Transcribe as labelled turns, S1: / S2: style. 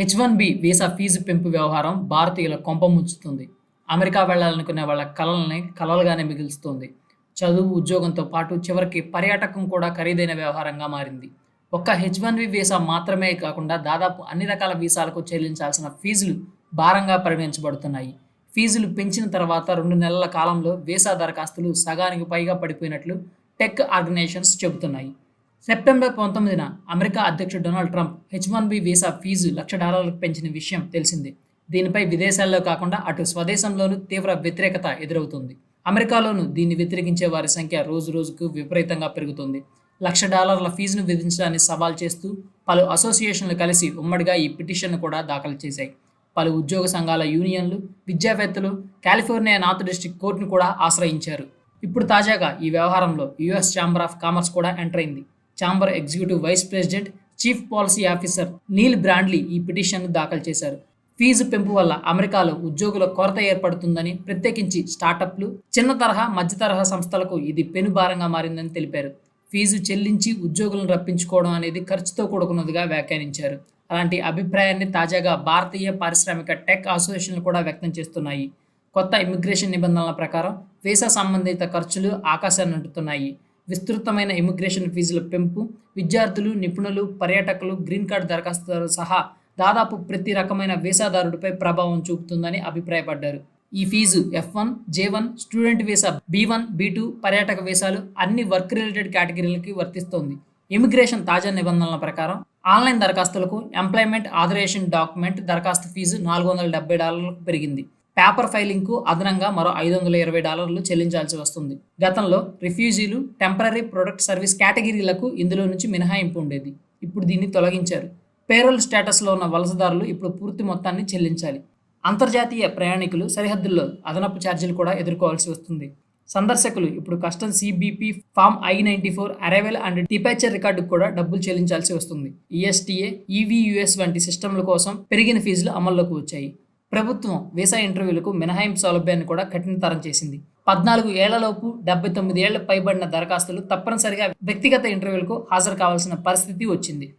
S1: H one B visa fee పెంపు వ్యవహారం భారతీయుల కొంప ముంచుతుంది. అమెరికా వెళ్ళాలనుకునే వాళ్ళ కలల్ని కలలుగానే మిగులుస్తుంది. చదువు ఉద్యోగంతో పాటు చివరికి పర్యాటకం కూడా ఖరీదైన వ్యవహారంగా మారింది. ఒక్క హెచ్ వన్ బి వీసా మాత్రమే కాకుండా దాదాపు అన్ని రకాల వీసాలకు చెల్లించాల్సిన ఫీజులు భారంగా పరిగణించబడుతున్నాయి. ఫీజులు పెంచిన తర్వాత రెండు నెలల కాలంలో వీసా దరఖాస్తులు సగానికి పైగా పడిపోయినట్లు టెక్ ఆర్గనైజేషన్స్ చెబుతున్నాయి. సెప్టెంబర్ పంతొమ్మిదిన అమెరికా అధ్యక్షుడు Donald Trump H one B visa fee lakh డాలర్లకు పెంచిన విషయం తెలిసిందే. దీనిపై విదేశాల్లో కాకుండా అటు స్వదేశంలోనూ తీవ్ర వ్యతిరేకత ఎదురవుతుంది. అమెరికాలోనూ దీన్ని వ్యతిరేకించే వారి సంఖ్య రోజు రోజుకు విపరీతంగా పెరుగుతుంది. లక్ష డాలర్ల ఫీజును విధించడాన్ని సవాల్ చేస్తూ పలు అసోసియేషన్లు కలిసి ఉమ్మడిగా ఈ పిటిషన్ను కూడా దాఖలు చేశాయి. పలు ఉద్యోగ సంఘాల యూనియన్లు విద్యావేత్తలు కాలిఫోర్నియా నార్త్ డిస్టిక్ కోర్టును కూడా ఆశ్రయించారు. ఇప్పుడు తాజాగా ఈ వ్యవహారంలో యుఎస్ ఛాంబర్ ఆఫ్ కామర్స్ కూడా ఎంటర్ అయింది. Chamber executive vice president chief policy officer Neil Bradley ఈ పిటిషన్ను దాఖలు చేశారు. ఫీజు పెంపు వల్ల అమెరికాలో ఉద్యోగుల కొరత ఏర్పడుతుందని ప్రత్యేకించి స్టార్టప్లు చిన్న తరహా మధ్య తరహా సంస్థలకు ఇది పెనుభారంగా మారిందని తెలిపారు. ఫీజు చెల్లించి ఉద్యోగులను రప్పించుకోవడం అనేది ఖర్చుతో కూడుకున్నదిగా వ్యాఖ్యానించారు. అలాంటి అభిప్రాయాన్ని తాజాగా భారతీయ పారిశ్రామిక టెక్ అసోసియేషన్లు కూడా వ్యక్తం చేస్తున్నాయి. కొత్త ఇమిగ్రేషన్ నిబంధనల ప్రకారం వీసా సంబంధిత ఖర్చులు ఆకాశాన్ని అంటుతున్నాయి. విస్తృతమైన ఇమిగ్రేషన్ ఫీజుల పెంపు విద్యార్థులు నిపుణులు పర్యాటకులు గ్రీన్ కార్డు దరఖాస్తుదారు సహా దాదాపు ప్రతి రకమైన వీసాదారుడిపై ప్రభావం చూపుతుందని అభిప్రాయపడ్డారు. ఈ fee F one J one student visa B one B two పర్యాటక వీసాలు అన్ని వర్క్ రిలేటెడ్ కేటగిరీలకి వర్తిస్తోంది. ఇమిగ్రేషన్ తాజా నిబంధనల ప్రకారం ఆన్లైన్ దరఖాస్తులకు ఎంప్లాయ్మెంట్ ఆథరైజేషన్ డాక్యుమెంట్ దరఖాస్తు ఫీజు నాలుగు వందల డెబ్బై డాలర్లకు పెరిగింది. పేపర్ ఫైలింగ్కు అదనంగా మరో ఐదు వందల ఇరవై డాలర్లు చెల్లించాల్సి వస్తుంది. గతంలో రిఫ్యూజీలు టెంపరీ ప్రొడక్ట్ సర్వీస్ కేటగిరీలకు ఇందులో నుంచి మినహాయింపు ఉండేది. ఇప్పుడు దీన్ని తొలగించారు. పేరోల్ స్టేటస్లో ఉన్న వలసదారులు ఇప్పుడు పూర్తి మొత్తాన్ని చెల్లించాలి. అంతర్జాతీయ ప్రయాణికులు సరిహద్దుల్లో అదనపు ఛార్జీలు కూడా ఎదుర్కోవాల్సి వస్తుంది. సందర్శకులు ఇప్పుడు custom CBP form I ninety four arrival and departure రికార్డుకు కూడా డబ్బులు చెల్లించాల్సి వస్తుంది. ఈఎస్టీఏ ఈవీయుఎస్ వంటి సిస్టమ్ల కోసం పెరిగిన ఫీజులు అమల్లోకి వచ్చాయి. ప్రభుత్వం వీసా ఇంటర్వ్యూలకు మినహాయింపు సౌలభ్యాన్ని కూడా కఠినతరం చేసింది. పద్నాలుగు ఏళ్ళలోపు డెబ్బై తొమ్మిది ఏళ్ళ పైబడిన దరఖాస్తులు తప్పనిసరిగా వ్యక్తిగత ఇంటర్వ్యూలకు హాజరు కావాల్సిన పరిస్థితి వచ్చింది.